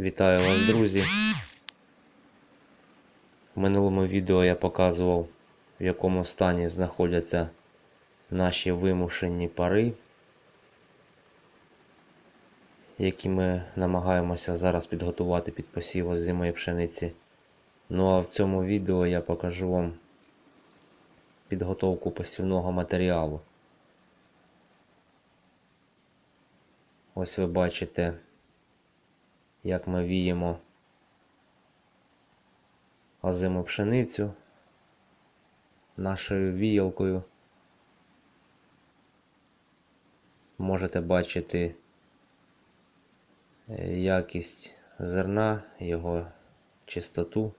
Вітаю вас, друзі. В минулому відео я показував, в якому стані знаходяться наші вимушені пари, які ми намагаємося зараз підготувати під посів озимої пшениці. Ну а в цьому відео я покажу вам підготовку посівного матеріалу. Ось ви бачите як ми віємо озиму пшеницю нашою віялкою. Можете бачити е, якість зерна, його чистоту.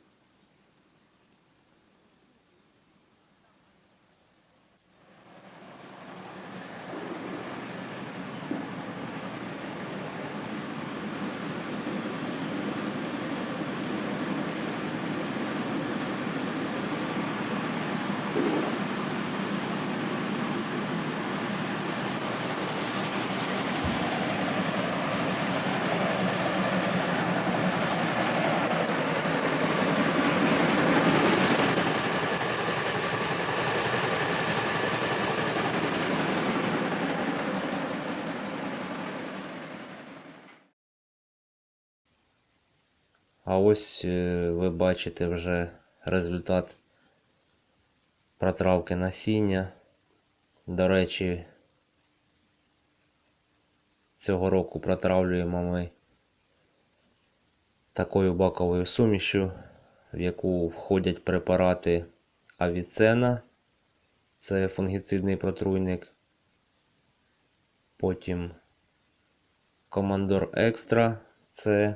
А ось е, ви бачите вже результат протравки насіння. До речі, цього року протравлюємо ми такою баковою сумішю, в яку входять препарати авіцена, це фунгіцидний протруйник. Потім Командор Екстра це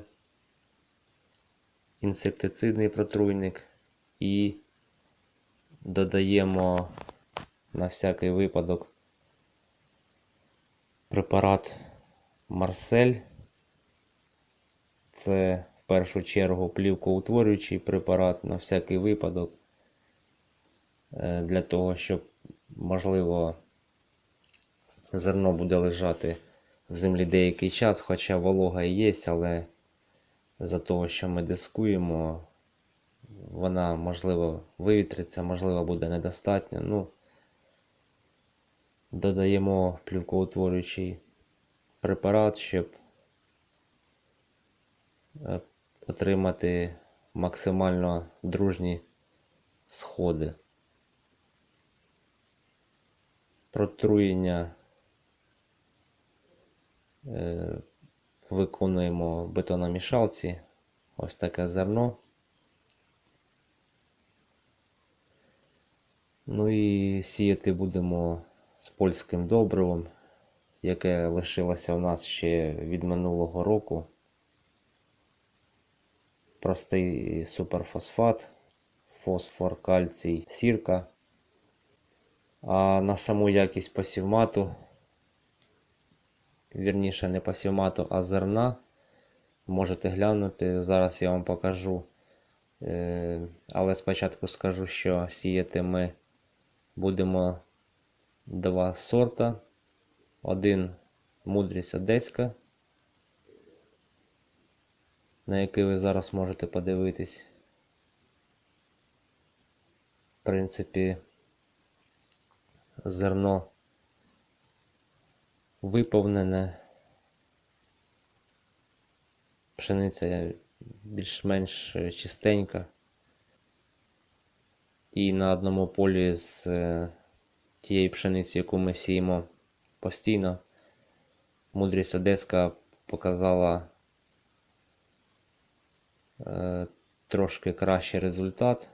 інсектицидний протруйник і додаємо на всякий випадок препарат Марсель. Це в першу чергу плівкоутворюючий препарат на всякий випадок. е, Для того, щоб, можливо, зерно буде лежати в землі деякий час, хоча волога і є, але за того, що ми дискуємо, вона, можливо, вивітриться, можливо, буде недостатньо. Ну, додаємо плівкоутворюючий препарат, щоб е, отримати максимально дружні сходи. Протруєння е, виконуємо в бетономішалці. Ось таке зерно. Ну і сіяти будемо з польським добривом, яке лишилося у нас ще від минулого року. Простий суперфосфат, фосфор, кальцій, сірка. А на саму якість посівмату вірніше не посівмату, а зерна. Можете глянути, зараз я вам покажу. Е, Але спочатку скажу, що сіяти ми будемо два сорта. Один мудрість одеська, на який ви зараз можете подивитись. В принципі, зерно виповнене. Пшениця більш-менш чистенька. І на одному полі з е, тієї пшениці, яку ми сіємо постійно, мудрість Одеська показала е, трошки кращий результат.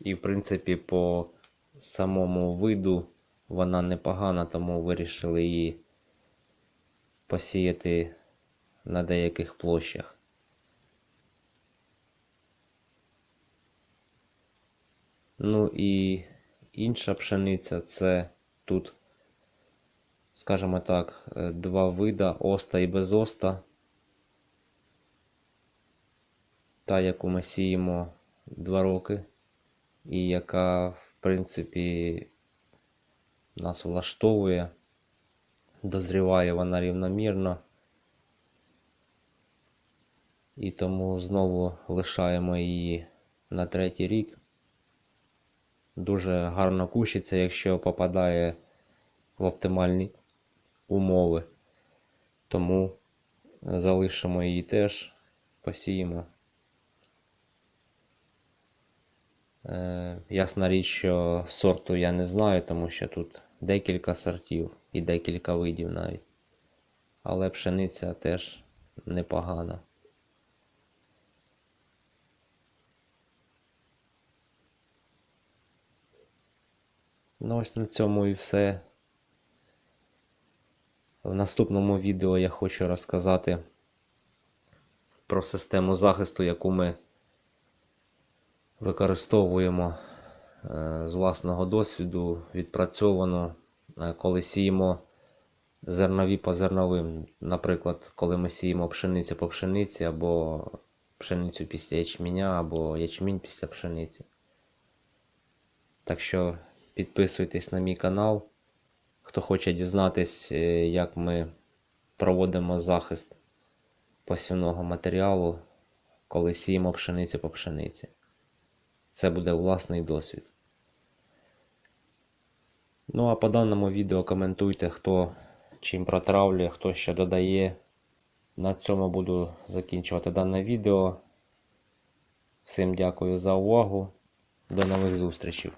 І, в принципі, по самому виду вона непогана, тому вирішили її посіяти на деяких площах. Ну і інша пшениця це тут, скажімо так, е, два вида оста і безоста. Та, яку ми сіємо два роки, і яка, в принципі, нас влаштовує. Дозріває вона рівномірно. І тому знову лишаємо її на третій рік. Дуже гарно кущиться, якщо попадає в оптимальні умови. Тому залишимо її теж, посіємо. Е, ясна річ, що сорту я не знаю, тому що тут декілька сортів і декілька видів навіть. Але пшениця теж непогана. Ну ось на цьому і все. В наступному відео я хочу розказати про систему захисту, яку ми використовуємо з власного досвіду, відпрацьовано, е, коли сіємо зернові по зерновим. Наприклад, коли ми сіємо пшеницю по пшениці, або пшеницю після ячменя, або ячмінь після пшениці. Так що підписуйтесь на мій канал. Хто хоче дізнатись, е, як ми проводимо захист посівного матеріалу, коли сіємо пшеницю по пшениці. Це буде власний досвід. Ну а по даному відео коментуйте, хто чим протравлює, хто що додає. На цьому буду закінчувати дане відео. Всім дякую за увагу. До нових зустрічей.